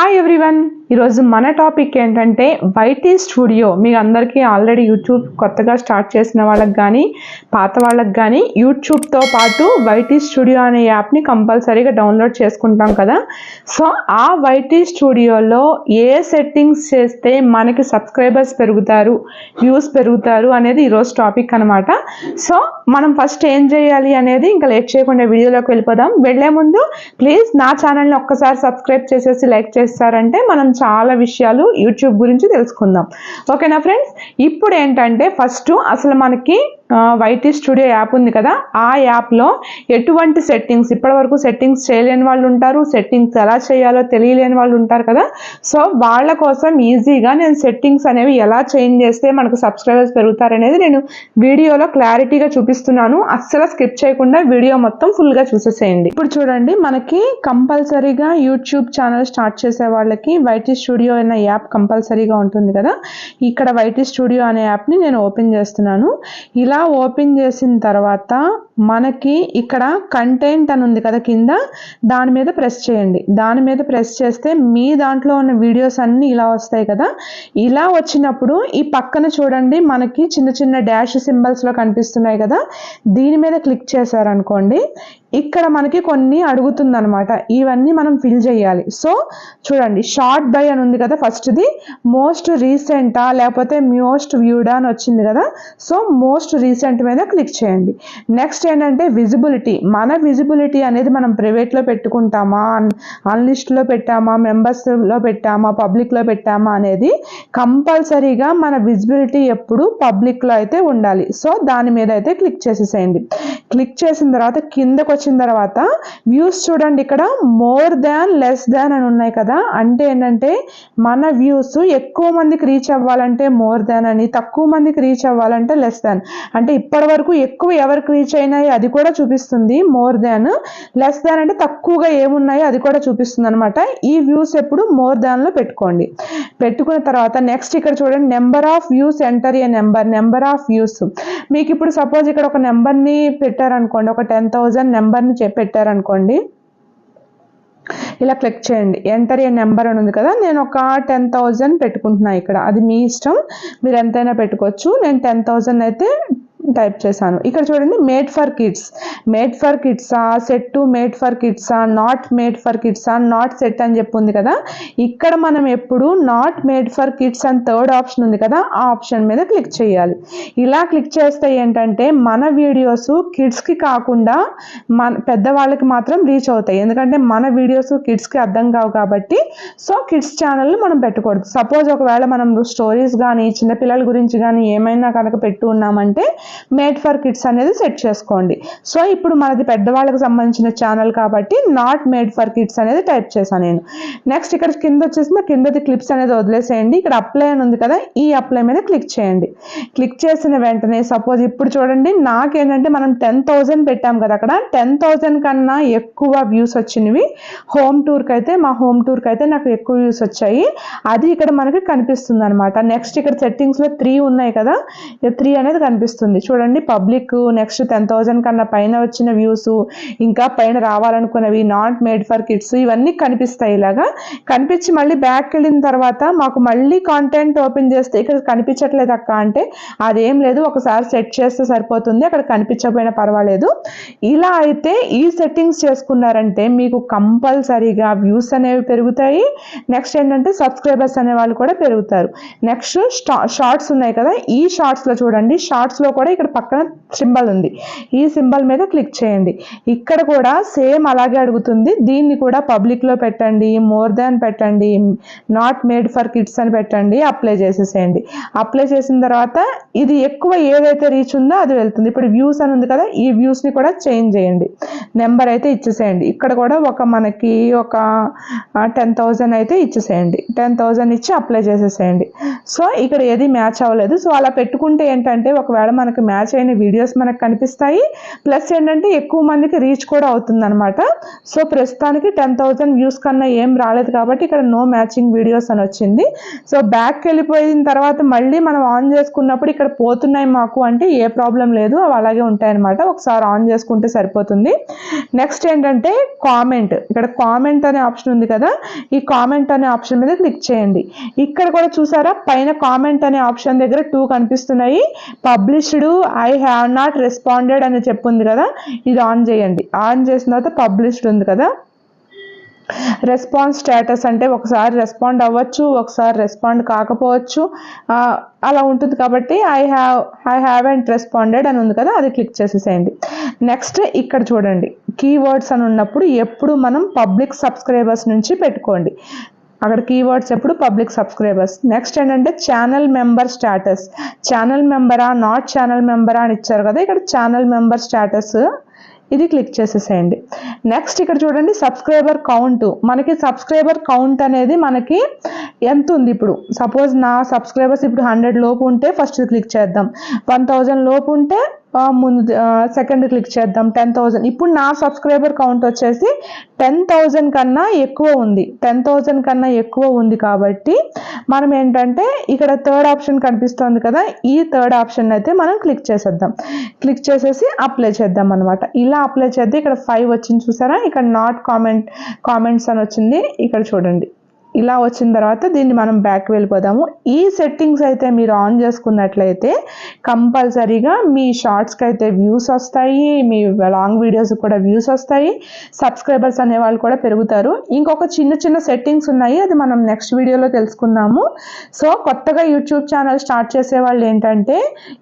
Hi everyone ఈరోజు మన topic ఏంటంటే వైటీ స్టూడియో మీ అందరికీ ఆల్రెడీ యూట్యూబ్ కొత్తగా స్టార్ట్ చేసిన వాళ్ళకి కానీ పాత వాళ్ళకి కానీ యూట్యూబ్తో పాటు వైటీ స్టూడియో అనే యాప్ని కంపల్సరీగా డౌన్లోడ్ చేసుకుంటాం కదా. సో ఆ వైటీ స్టూడియోలో ఏ సెట్టింగ్స్ చేస్తే మనకి సబ్స్క్రైబర్స్ పెరుగుతారు వ్యూస్ పెరుగుతారు అనేది ఈరోజు టాపిక్ అనమాట సో మనం ఫస్ట్ ఏం చేయాలి అనేది ఇంకా లేట్ చేయకుండా వీడియోలోకి వెళ్ళిపోదాం. వెళ్ళే ముందు ప్లీజ్ నా ఛానల్ని ఒక్కసారి సబ్స్క్రైబ్ చేసేసి లైక్ చేసి చేస్తారంటే మనం చాలా విషయాలు యూట్యూబ్ గురించి తెలుసుకుందాం. ఓకేనా ఫ్రెండ్స్? ఇప్పుడు ఏంటంటే ఫస్ట్ అసలు మనకి వైటీ స్టూడియో యాప్ ఉంది కదా ఆ యాప్లో ఎటువంటి సెట్టింగ్స్ ఇప్పటివరకు సెట్టింగ్స్ చేయలేని వాళ్ళు ఉంటారు సెట్టింగ్స్ ఎలా చేయాలో తెలియలేని వాళ్ళు ఉంటారు కదా. సో వాళ్ళ కోసం ఈజీగా నేను సెట్టింగ్స్ అనేవి ఎలా చేంజ్ చేస్తే మనకు సబ్స్క్రైబర్స్ పెరుగుతారనేది నేను వీడియోలో క్లారిటీగా చూపిస్తున్నాను. అస్సలు స్కిప్ చేయకుండా వీడియో మొత్తం ఫుల్గా చూసేసేయండి. ఇప్పుడు చూడండి మనకి కంపల్సరీగా యూట్యూబ్ ఛానల్ స్టార్ట్ చేసే వాళ్ళకి వైటీ స్టూడియో అనే యాప్ కంపల్సరీగా ఉంటుంది కదా. ఇక్కడ వైటీ స్టూడియో అనే యాప్ని నేను ఓపెన్ చేస్తున్నాను. ఇలా ఓపెన్ చేసిన తర్వాత మనకి ఇక్కడ కంటెంట్ అని ఉంది కదా కింద దాని మీద ప్రెస్ చేయండి. దాని మీద ప్రెస్ చేస్తే మీ దాంట్లో ఉన్న వీడియోస్ అన్నీ ఇలా వస్తాయి కదా. ఇలా వచ్చినప్పుడు ఈ పక్కన చూడండి మనకి చిన్న చిన్న డాష్ సింబల్స్లో కనిపిస్తున్నాయి కదా. దీని మీద క్లిక్ చేశారనుకోండి ఇక్కడ మనకి కొన్ని అడుగుతుందనమాట ఇవన్నీ మనం ఫిల్ చేయాలి. సో చూడండి షార్ట్ బై అని ఉంది కదా ఫస్ట్ది మోస్ట్ రీసెంటా లేకపోతే మోస్ట్ వ్యూడా అని వచ్చింది కదా సో మోస్ట్ రీసెంట్ మీద క్లిక్ చేయండి. నెక్స్ట్ ఏంటంటే విజిబిలిటీ మన విజిబిలిటీ అనేది మనం ప్రైవేట్లో పెట్టుకుంటామా? అన్లిస్ట్లో పెట్టామా? మెంబర్స్లో పెట్టామా? పబ్లిక్లో పెట్టామా అనేది కంపల్సరీగా మన విజిబిలిటీ ఎప్పుడు పబ్లిక్లో అయితే ఉండాలి. సో దాని మీద అయితే క్లిక్ చేసేసేయండి. క్లిక్ చేసిన తర్వాత కిందకు వచ్చిన తర్వాత వ్యూస్ చూడండి ఇక్కడ మోర్ దాన్ లెస్ దాన్ అని ఉన్నాయి కదా. అంటే ఏంటంటే మన వ్యూస్ ఎక్కువ మందికి రీచ్ అవ్వాలంటే మోర్ దాన్ అని తక్కువ మందికి రీచ్ అవ్వాలంటే లెస్ దాన్ అంటే ఇప్పటి వరకు ఎక్కువ ఎవరికి రీచ్ అయినాయి అది కూడా చూపిస్తుంది. మోర్ దాన్ లెస్ దాన్ అంటే తక్కువగా ఏమున్నాయో అది కూడా చూపిస్తుంది అనమాట ఈ వ్యూస్ ఎప్పుడు మోర్ దాన్లో పెట్టుకోండి. పెట్టుకున్న తర్వాత నెక్స్ట్ ఇక్కడ చూడండి number of views enter a number number of views మీకు ఇప్పుడు సపోజ్ ఇక్కడ ఒక నెంబర్ని పెట్టారనుకోండి ఒక టెన్ థౌజండ్ నెంబర్ని పెట్టారనుకోండి ఇలా క్లిక్ చేయండి. ఎంటర్ ఏ నెంబర్ అని ఉంది కదా నేను ఒక టెన్ థౌజండ్ పెట్టుకుంటున్నాను ఇక్కడ. అది మీ ఇష్టం మీరు ఎంతైనా పెట్టుకోవచ్చు. నేను టెన్ థౌజండ్ అయితే టైప్ చేశాను. ఇక్కడ చూడండి made for kids made for కిడ్సా set to made for కిడ్సా నాట్ మేడ్ ఫర్ కిడ్సా నాట్ సెట్ అని చెప్పి ఉంది కదా. ఇక్కడ మనం ఎప్పుడు నాట్ మేడ్ ఫర్ కిడ్స్ అని థర్డ్ ఆప్షన్ ఉంది కదా ఆ ఆప్షన్ మీద క్లిక్ చేయాలి. ఇలా క్లిక్ చేస్తే ఏంటంటే మన వీడియోస్ కిడ్స్కి కాకుండా మన పెద్దవాళ్ళకి మాత్రం రీచ్ అవుతాయి. ఎందుకంటే మన వీడియోస్ కిడ్స్కి అర్థం కావు కాబట్టి సో కిడ్స్ ఛానల్ని మనం పెట్టకూడదు. సపోజ్ ఒకవేళ మనం స్టోరీస్ కానీ చిన్నపిల్లల గురించి కానీ ఏమైనా కనుక పెట్టు ఉన్నామంటే మేడ్ ఫర్ కిడ్స్ అనేది సెట్ చేసుకోండి. సో ఇప్పుడు మనది పెద్దవాళ్ళకి సంబంధించిన ఛానల్ కాబట్టి నాట్ మేడ్ ఫర్ కిడ్స్ అనేది టైప్ చేశాను నేను. నెక్స్ట్ ఇక్కడ కింద వచ్చేసి కిందది క్లిప్స్ అనేది వదిలేసేయండి. ఇక్కడ అప్లై అని ఉంది కదా ఈ అప్లై మీద క్లిక్ చేయండి. క్లిక్ చేసిన వెంటనే సపోజ్ ఇప్పుడు చూడండి నాకేంటంటే మనం టెన్ థౌజండ్ పెట్టాం కదా అక్కడ టెన్ థౌజండ్ కన్నా ఎక్కువ వ్యూస్ వచ్చినవి హోమ్ టూర్కి అయితే మా హోమ్ టూర్కి అయితే నాకు ఎక్కువ వ్యూస్ వచ్చాయి. అది ఇక్కడ మనకి కనిపిస్తుంది అనమాట నెక్స్ట్ ఇక్కడ సెట్టింగ్స్లో త్రీ ఉన్నాయి కదా త్రీ అనేది కనిపిస్తుంది. చూడండి పబ్లిక్ నెక్స్ట్ టెన్ థౌజండ్ కన్నా పైన వచ్చిన వ్యూస్ ఇంకా పైన రావాలనుకున్నవి నాట్ మేడ్ ఫర్ కిడ్స్ ఇవన్నీ కనిపిస్తాయి ఇలాగా. కనిపించి మళ్ళీ బ్యాక్ వెళ్ళిన తర్వాత మాకు మళ్ళీ కాంటెంట్ ఓపెన్ చేస్తే ఇక్కడ కనిపించట్లేదు అక్క అంటే అదేం లేదు ఒకసారి సెట్ చేస్తే సరిపోతుంది అక్కడ కనిపించకపోయినా పర్వాలేదు. ఇలా అయితే ఈ సెట్టింగ్స్ చేసుకున్నారంటే మీకు కంపల్సరీగా వ్యూస్ అనేవి పెరుగుతాయి. నెక్స్ట్ ఏంటంటే సబ్స్క్రైబర్స్ అనే వాళ్ళు కూడా పెరుగుతారు. నెక్స్ట్ షార్ట్స్ ఉన్నాయి కదా ఈ షార్ట్స్లో చూడండి షార్ట్స్లో కూడా ఇక్కడ పక్కన సింబల్ ఉంది. ఈ సింబల్ మీద క్లిక్ చేయండి. ఇక్కడ కూడా సేమ్ అలాగే అడుగుతుంది. దీన్ని కూడా పబ్లిక్లో పెట్టండి మోర్ దాన్ పెట్టండి నాట్ మేడ్ ఫర్ కిడ్స్ అని పెట్టండి అప్లై చేసేసేయండి. అప్లై చేసిన తర్వాత ఇది ఎక్కువ ఏదైతే రీచ్ ఉందో అది వెళ్తుంది. ఇప్పుడు వ్యూస్ అని ఉంది కదా ఈ వ్యూస్ని కూడా చేంజ్ చేయండి. నెంబర్ అయితే ఇచ్చేసేయండి. ఇక్కడ కూడా ఒక మనకి ఒక టెన్ థౌజండ్ అయితే ఇచ్చేసేయండి. టెన్ థౌజండ్ ఇచ్చి అప్లై చేసేసేయండి. సో ఇక్కడ ఏది మ్యాచ్ అవ్వలేదు. సో అలా పెట్టుకుంటే ఏంటంటే ఒకవేళ మనకి మనకి మ్యాచ్ అయిన వీడియోస్ మనకు కనిపిస్తాయి. ప్లస్ ఏంటంటే ఎక్కువ మందికి రీచ్ కూడా అవుతుందన్నమాట. సో ప్రస్తుతానికి టెన్ థౌసండ్ వ్యూస్ కన్నా ఏం రాలేదు కాబట్టి ఇక్కడ నో మ్యాచింగ్ వీడియోస్ అని వచ్చింది. సో బ్యాక్కి వెళ్ళిపోయిన తర్వాత మళ్ళీ మనం ఆన్ చేసుకున్నప్పుడు ఇక్కడ పోతున్నాయి మాకు అంటే ఏ ప్రాబ్లం లేదు. అవి అలాగే ఉంటాయి అనమాట ఒకసారి ఆన్ చేసుకుంటే సరిపోతుంది. నెక్స్ట్ ఏంటంటే కామెంట్. ఇక్కడ కామెంట్ అనే ఆప్షన్ ఉంది కదా. ఈ కామెంట్ అనే ఆప్షన్ మీద క్లిక్ చేయండి. ఇక్కడ కూడా చూసారా? పైన కామెంట్ అనే ఆప్షన్ దగ్గర టూ కనిపిస్తున్నాయి. Published I have not responded అని చెప్పుంది కదా ఇది ఆన్ చేయండి. ఆన్ చేసిన తర్వాత పబ్లిష్డ్ ఉంది కదా. రెస్పాన్స్ స్టేటస్ అంటే ఒకసారి రెస్పాండ్ అవ్వచ్చు ఒకసారి రెస్పాండ్ కాకపోవచ్చు అలా ఉంటుంది కాబట్టి I have I have and responded అని ఉంది కదా అది క్లిక్ చేసేసేయండి. నెక్స్ట్ ఇక్కడ చూడండి. కీవర్డ్స్ అని ఉన్నప్పుడు ఎప్పుడు మనం పబ్లిక్ సబ్స్క్రైబర్స్ నుంచి పెట్టుకోండి. అక్కడ కీవర్డ్స్ ఎప్పుడు పబ్లిక్ సబ్స్క్రైబర్స్ నెక్స్ట్ ఏంటంటే ఛానల్ మెంబర్ స్టేటస్ ఛానల్ మెంబరా నాట్ ఛానల్ మెంబరా అని ఇచ్చారు కదా ఇక్కడ ఛానల్ మెంబర్ స్టేటస్ ఇది క్లిక్ చేసేసేయండి. నెక్స్ట్ ఇక్కడ చూడండి సబ్స్క్రైబర్ కౌంట్ మనకి సబ్స్క్రైబర్ కౌంట్ అనేది మనకి ఎంత ఉంది ఇప్పుడు? సపోజ్ నా సబ్స్క్రైబర్స్ ఇప్పుడు హండ్రెడ్ లోపు ఉంటే ఫస్ట్ క్లిక్ చేద్దాం. వన్ థౌజండ్ లోపు ఉంటే ముందు సెకండ్ క్లిక్ చేద్దాం. టెన్ థౌజండ్ ఇప్పుడు నా సబ్స్క్రైబర్ కౌంట్ వచ్చేసి టెన్ థౌజండ్ కన్నా ఎక్కువ ఉంది. టెన్ థౌజండ్ కన్నా ఎక్కువ ఉంది కాబట్టి మనం ఏంటంటే ఇక్కడ థర్డ్ ఆప్షన్ కనిపిస్తుంది కదా ఈ థర్డ్ ఆప్షన్ అయితే మనం క్లిక్ చేసేద్దాం. క్లిక్ చేసేసి అప్లై చేద్దాం అనమాట ఇలా అప్లై చేద్దాం. ఇక్కడ ఫైవ్ వచ్చింది చూసారా? ఇక్కడ నాట్ కామెంట్ కామెంట్స్ అని వచ్చింది. ఇక్కడ చూడండి. ఇలా వచ్చిన తర్వాత దీన్ని మనం బ్యాక్ వెళ్ళిపోదాము. ఈ సెట్టింగ్స్ అయితే మీరు ఆన్ చేసుకున్నట్లయితే కంపల్సరీగా మీ షార్ట్స్కి అయితే వ్యూస్ వస్తాయి మీ లాంగ్ వీడియోస్ కూడా వ్యూస్ వస్తాయి సబ్స్క్రైబర్స్ అనే వాళ్ళు కూడా పెరుగుతారు. ఇంకొక చిన్న చిన్న సెట్టింగ్స్ ఉన్నాయి అది మనం నెక్స్ట్ వీడియోలో తెలుసుకుందాము. సో కొత్తగా యూట్యూబ్ ఛానల్ స్టార్ట్ చేసే వాళ్ళు ఏంటంటే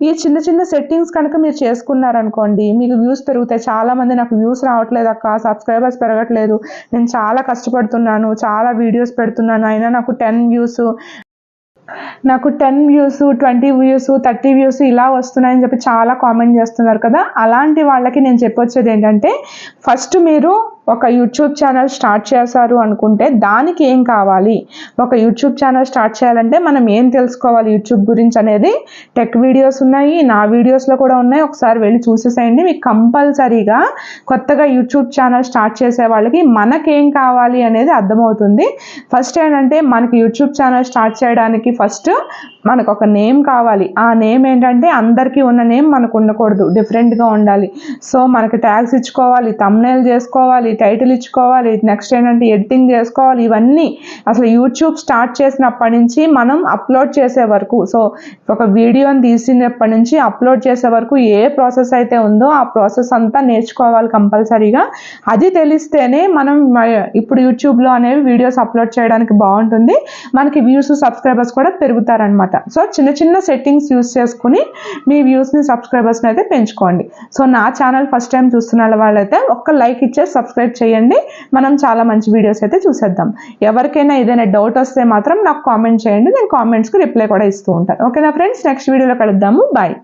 ఈ చిన్న చిన్న సెట్టింగ్స్ కనుక మీరు చేసుకున్నారనుకోండి మీకు వ్యూస్ పెరుగుతాయి. చాలా మంది నాకు వ్యూస్ రావట్లేదు అక్క సబ్స్క్రైబర్స్ పెరగట్లేదు నేను చాలా కష్టపడుతున్నాను చాలా వీడియోస్ పెడుతున్నాను అయినా నాకు టెన్ వ్యూస్ నాకు ten views twenty views thirty views ఇలా వస్తున్నాయని చెప్పి చాలా కామెంట్ చేస్తున్నారు కదా. అలాంటి వాళ్ళకి నేను చెప్పొచ్చేది ఏంటంటే ఫస్ట్ మీరు ఒక యూట్యూబ్ ఛానల్ స్టార్ట్ చేశారు అనుకుంటే దానికి ఏం కావాలి? ఒక యూట్యూబ్ ఛానల్ స్టార్ట్ చేయాలంటే మనం ఏం తెలుసుకోవాలి యూట్యూబ్ గురించి అనేది? టెక్ వీడియోస్ ఉన్నాయి నా వీడియోస్లో కూడా ఉన్నాయి. ఒకసారి వెళ్ళి చూసేసేయండి. మీకు కంపల్సరీగా కొత్తగా యూట్యూబ్ ఛానల్ స్టార్ట్ చేసే వాళ్ళకి మనకేం కావాలి అనేది అర్థమవుతుంది. ఫస్ట్ ఏంటంటే మనకి యూట్యూబ్ ఛానల్ స్టార్ట్ చేయడానికి ఫస్ట్ మనకు ఒక నేమ్ కావాలి. ఆ నేమ్ ఏంటంటే అందరికీ ఉన్న నేమ్ మనకు ఉండకూడదు. డిఫరెంట్గా ఉండాలి. సో మనకి ట్యాగ్స్ ఇచ్చుకోవాలి తమ్నేల్ చేసుకోవాలి టైటిల్ ఇచ్చుకోవాలి నెక్స్ట్ ఏంటంటే ఎడిటింగ్ చేసుకోవాలి ఇవన్నీ అసలు యూట్యూబ్ స్టార్ట్ చేసినప్పటి నుంచి మనం అప్లోడ్ చేసే వరకు. సో ఒక వీడియోని తీసినప్పటి నుంచి అప్లోడ్ చేసే వరకు ఏ ప్రాసెస్ అయితే ఉందో ఆ ప్రాసెస్ అంతా నేర్చుకోవాలి కంపల్సరీగా. అది తెలిస్తేనే మనం ఇప్పుడు యూట్యూబ్లో అనేవి వీడియోస్ అప్లోడ్ చేయడానికి బాగుంటుంది. మనకి వ్యూస్ సబ్స్క్రైబర్స్ కూడా పెరుగుతారనమాట సో చిన్న చిన్న సెట్టింగ్స్ యూస్ చేసుకుని మీ వ్యూస్ని సబ్స్క్రైబర్స్ని అయితే పెంచుకోండి. సో నా ఛానల్ ఫస్ట్ టైం చూస్తున్న వాళ్ళైతే ఒక్క లైక్ ఇచ్చే సబ్స్క్రైబ్ సబ్స్క్రైబ్ చేయండి. మనం చాలా మంచి వీడియోస్ అయితే చూసేద్దాం. ఎవరికైనా ఏదైనా డౌట్ వస్తే మాత్రం నాకు కామెంట్ చేయండి. నేను కామెంట్స్కి రిప్లై కూడా ఇస్తూ ఉంటాను. ఓకేనా ఫ్రెండ్స్ నెక్స్ట్ వీడియోలో కలుద్దాము. బాయ్